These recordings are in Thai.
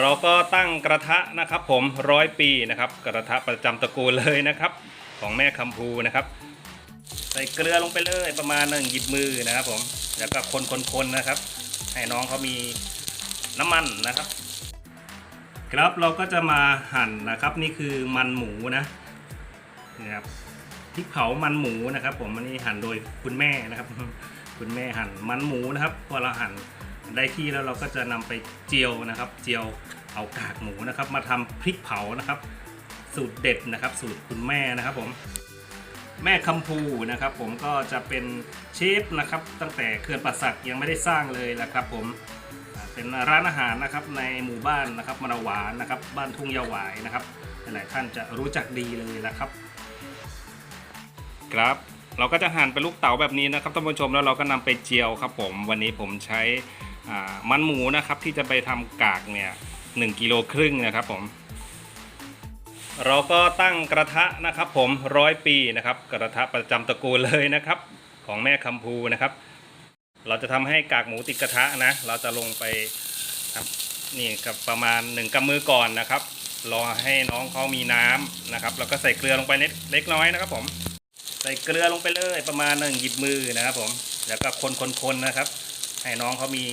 เราก็ตั้งกระทะนะครับผมร้อยปีนะครับ กระทะประจำตระกูลเลยนะครับ ของแม่คำพูนะครับ ใส่เกลือลงไปเลยประมาณหนึ่งหยิบมือนะครับผมแล้วก็คนๆๆนะครับ ให้น้องเขามีน้ำมันนะครับ ครับเราก็จะมาหั่นนะครับ นี่คือมันหมูนะนี่ครับพริกเผามันหมูนะครับ ผมอันนี้หั่นโดยคุณแม่นะครับ คุณแม่หั่นมันหมูนะครับพอเราหั่น ได้ที่แล้วเราก็จะนำไปเจียวนะครับ เจียวเอากากหมูนะครับ มาทำพริกเผานะครับ สูตรเด็ดนะครับ สูตรคุณแม่นะครับผมแม่คำพูนะครับ ผมก็จะเป็นเชฟนะครับ ตั้งแต่เขื่อนป่าสักยังไม่ได้สร้างเลยนะครับ ผมเป็นร้านอาหารนะครับในหมู่บ้านนะครับมะนาวหวานนะครับ บ้านทุ่งยาหวายนะครับหลายท่านจะรู้จักดีเลยนะครับ ครับเราก็จะหั่นเป็นลูกเต๋าแบบนี้นะครับท่านผู้ชมแล้วเราก็นำไปเจียวครับ ผมวันนี้ผมใช้ มันหมูนะครับที่จะไปทำกากเนี่ยหนึ่งกิโลครึ่งนะครับผม เราก็ตั้งกระทะนะครับ ผมร้อยปีนะครับ กระทะประจำตระกูลเลยนะครับ ของแม่คำพูนะครับ เราจะทำให้กากหมูติดกระทะนะ เราจะลงไปครับนี่กับประมาณหนึ่งกำมือก่อนนะครับรอให้น้องเขามีน้ำนะครับ แล้วก็ใส่เกลือลงไปเล็กเล็กน้อยนะครับ ผม ใส่เกลือลงไปเลยประมาณหนึ่งหยิบมือนะครับ ผม แล้วก็คนๆๆนะครับ ให้น้องเขามี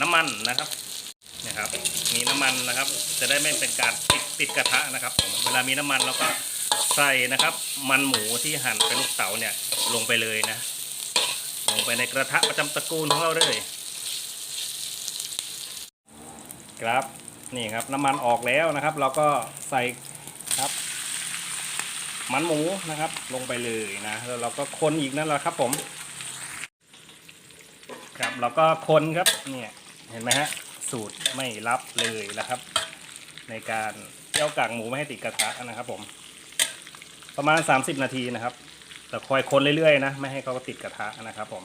น้ำมันนะครับนะครับ มีน้ำมันนะครับ จะได้ไม่เป็นการติดติดกระทะนะครับผมเวลามีน้ำมันเราก็ใส่นะครับ มันหมูที่หั่นเป็นลูกเต๋าเนี่ยลงไปเลยนะ ลงไปในกระทะประจำตระกูลของเราเลย ครับนี่ครับน้ำมันออกแล้วนะครับ เราก็ใส่ครับ มันหมูนะครับ ลงไปเลยนะแล้วเราก็คนอีกนั่นแหละครับผม ครับเราก็คนครับเนี่ย เห็นไหมฮะ สูตรไม่รับเลยนะครับ ในการเจียวกากหมูไม่ให้ติดกระทะนะครับผม ประมาณ 30 นาทีนะครับ แต่คอยคนเรื่อยๆนะ ไม่ให้เขาติดกระทะนะครับผม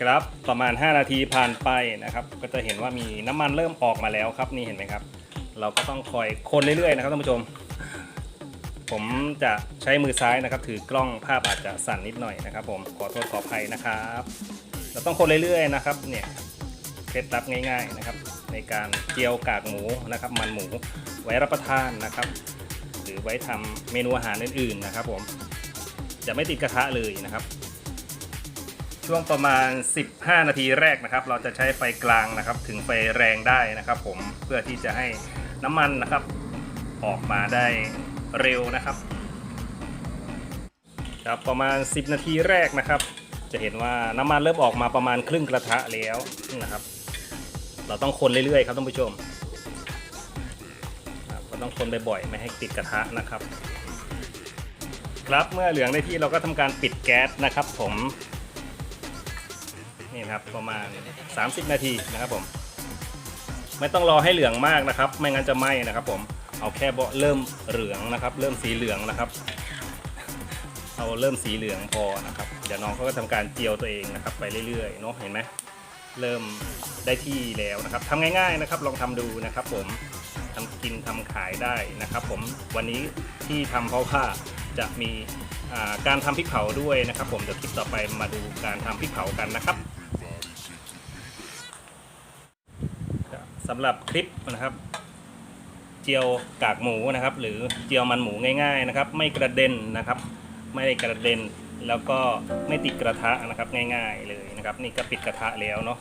ครับประมาณ 5 นาทีผ่านไปนะครับ ก็จะเห็นว่ามีน้ำมันเริ่มออกมาแล้วครับนี่เห็นไหมครับ เราก็ต้องคอยคนเรื่อยๆนะครับท่านผู้ชม ผมจะใช้มือซ้ายนะครับ ถือกล้องภาพอาจจะสั่นนิดหน่อยนะครับ ผมขอโทษขออภัยนะครับ เราต้องคนเรื่อยๆนะครับเนี่ยเคล็ดลับง่าย ๆนะครับ ในการเจียวกากหมูนะครับ มันหมูไว้รับประทานนะครับ หรือไว้ทำเมนูอาหารอื่นๆนะครับ ผมจะไม่ติดกระทะเลยนะครับ ช่วงประมาณ 15 นาทีแรกนะครับ เราจะใช้ไฟกลางนะครับ ถึงไฟแรงได้นะครับ ผมเพื่อที่จะให้น้ำมันนะครับ ออกมาได้เร็วนะครับครับประมาณ 10 นาทีแรกนะครับ จะเห็นว่าน้ำมันเริ่มออกมาประมาณครึ่งกระทะแล้วนะครับ เราต้องคนเรื่อยๆครับท่านผู้ชมเราต้องคนบ่อยๆไม่ให้ติดกระทะนะครับ ครับเมื่อเหลืองในที่เราก็ทำการปิดแก๊สนะครับ ผมนี่ครับประมาณ 30 นาทีนะครับผม ไม่ต้องรอให้เหลืองมากนะครับ ไม่งั้นจะไหม้นะครับ ผมเอาแค่เบาะเริ่มเหลืองนะครับ เริ่มสีเหลืองนะครับ เอาเริ่มสีเหลืองพอนะครับ เดี๋ยวน้องเขาก็ทำการเจียวตัวเองนะครับ ไปเรื่อยๆเนาะเห็นไหมเริ่มได้ที่แล้วนะครับทำง่ายๆนะครับ ลองทำดูนะครับ ผมทำกินทำขายได้นะครับ ผมวันนี้ที่ทำเพราะว่าจะมีการทำพริกเผาด้วยนะครับ ผมเดี๋ยวคลิปต่อไปมาดูการทำพริกเผากันนะครับสำหรับคลิปนะครับเจียวกากหมูนะครับ หรือเจียวมันหมูง่าย ๆ นะครับ ไม่กระเด็นนะครับ ไม่ได้กระเด็น แล้วก็ไม่ติดกระทะนะครับง่ายๆเลยนะครับ นี่ก็ปิดกระทะแล้วเนาะ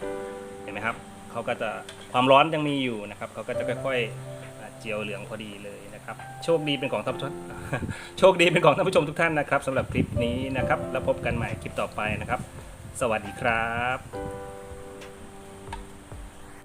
เห็นไหมครับเขาก็จะความร้อนยังมีอยู่นะครับเขาก็จะค่อยๆเจียวเหลืองพอดีเลยนะครับ โชคดีเป็นของท่านผู้ชมโชคดีเป็นของท่านผู้ชมทุกท่านนะครับสำหรับคลิปนี้นะครับ แล้วพบกันใหม่คลิปต่อไปนะครับ สวัสดีครับ